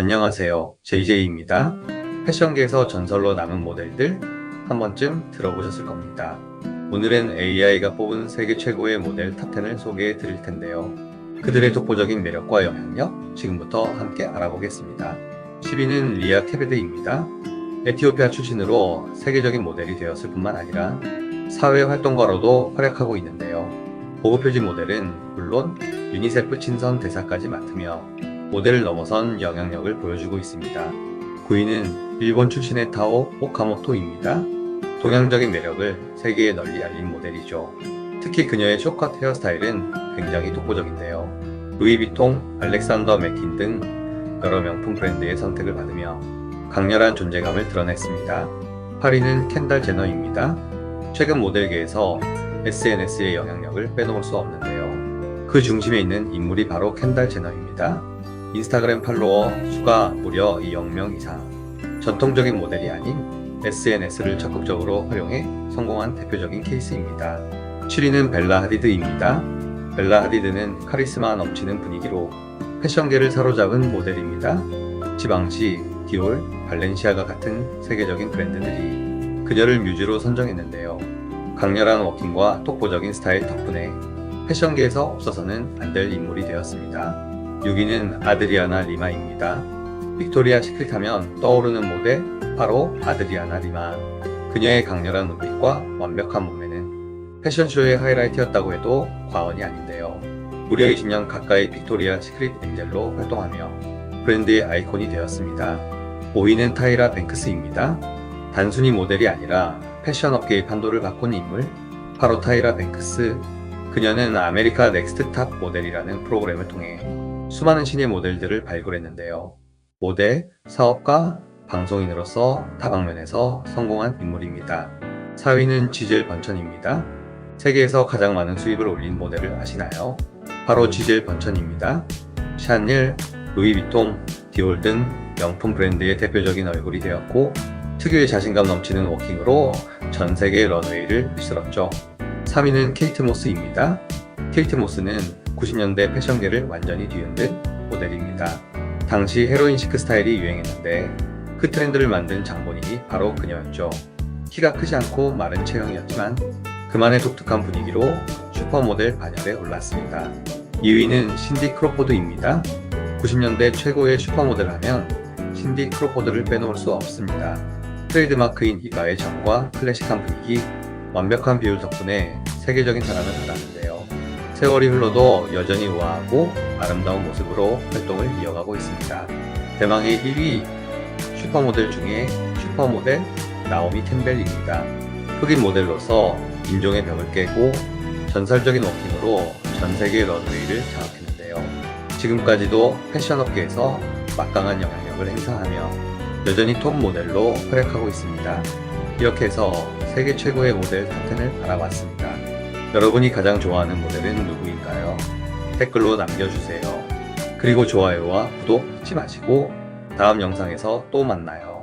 안녕하세요. JJ입니다. 패션계에서 전설로 남은 모델들 한 번쯤 들어보셨을 겁니다. 오늘은 AI가 뽑은 세계 최고의 모델 탑10을 소개해 드릴 텐데요. 그들의 독보적인 매력과 영향력 지금부터 함께 알아보겠습니다. 10위는 리아 케베드입니다. 에티오피아 출신으로 세계적인 모델이 되었을 뿐만 아니라 사회 활동가로도 활약하고 있는데요. 보고표지 모델은 물론 유니세프 친선 대사까지 맡으며 모델을 넘어선 영향력을 보여주고 있습니다. 9위는 일본 출신의 타오 오카모토입니다. 동양적인 매력을 세계에 널리 알린 모델이죠. 특히 그녀의 쇼컷 헤어스타일은 굉장히 독보적인데요. 루이비통, 알렉산더 맥킨 등 여러 명품 브랜드의 선택을 받으며 강렬한 존재감을 드러냈습니다. 8위는 켄달 제너입니다. 최근 모델계에서 SNS의 영향력을 빼놓을 수 없는데요. 그 중심에 있는 인물이 바로 켄달 제너입니다. 인스타그램 팔로워 수가 무려 2억 명 이상. 전통적인 모델이 아닌 SNS를 적극적으로 활용해 성공한 대표적인 케이스입니다. 7위는 벨라 하디드입니다. 벨라 하디드는 카리스마 넘치는 분위기로 패션계를 사로잡은 모델입니다. 지방시, 디올, 발렌시아가 같은 세계적인 브랜드들이 그녀를 뮤즈로 선정했는데요. 강렬한 워킹과 독보적인 스타일 덕분에 패션계에서 없어서는 안 될 인물이 되었습니다. 6위는 아드리아나 리마입니다. 빅토리아 시크릿 하면 떠오르는 모델 바로 아드리아나 리마. 그녀의 강렬한 눈빛과 완벽한 몸매는 패션쇼의 하이라이트였다고 해도 과언이 아닌데요. 무려 20년 가까이 빅토리아 시크릿 엔젤로 활동하며 브랜드의 아이콘이 되었습니다. 5위는 타이라 뱅크스입니다. 단순히 모델이 아니라 패션 업계의 판도를 바꾼 인물, 바로 타이라 뱅크스. 그녀는 아메리카 넥스트 탑 모델이라는 프로그램을 통해 수많은 신의 모델들을 발굴했는데요. 모델, 사업가, 방송인으로서 다방면에서 성공한 인물입니다. 4위는 지젤 번천입니다. 세계에서 가장 많은 수입을 올린 모델을 아시나요? 바로 지젤 번천입니다. 샤넬, 루이비통, 디올 등 명품 브랜드의 대표적인 얼굴이 되었고 특유의 자신감 넘치는 워킹으로 전 세계 런웨이를 휩쓸었죠. 3위는 케이트 모스입니다. 케이트 모스는 90년대 패션계를 완전히 뒤흔든 모델입니다. 당시 헤로인 시크 스타일이 유행했는데 그 트렌드를 만든 장본인이 바로 그녀였죠. 키가 크지 않고 마른 체형이었지만 그만의 독특한 분위기로 슈퍼모델 반열에 올랐습니다. 2위는 신디 크로포드입니다. 90년대 최고의 슈퍼모델 하면 신디 크로포드를 빼놓을 수 없습니다. 트레이드마크인 이가의 정과 클래식한 분위기, 완벽한 비율 덕분에 세계적인 사랑을 받았는데요. 세월이 흘러도 여전히 우아하고 아름다운 모습으로 활동을 이어가고 있습니다. 대망의 1위 슈퍼모델 중에 슈퍼모델 나오미 템벨입니다. 흑인 모델로서 인종의 벽을 깨고 전설적인 워킹으로 전 세계 런웨이를 장악했는데요. 지금까지도 패션 업계에서 막강한 영향력을 행사하며 여전히 톱 모델로 활약하고 있습니다. 이렇게 해서 세계 최고의 모델 탑10을 알아봤습니다. 여러분이 가장 좋아하는 모델은 누구인가요? 댓글로 남겨주세요. 그리고 좋아요와 구독 잊지 마시고 다음 영상에서 또 만나요.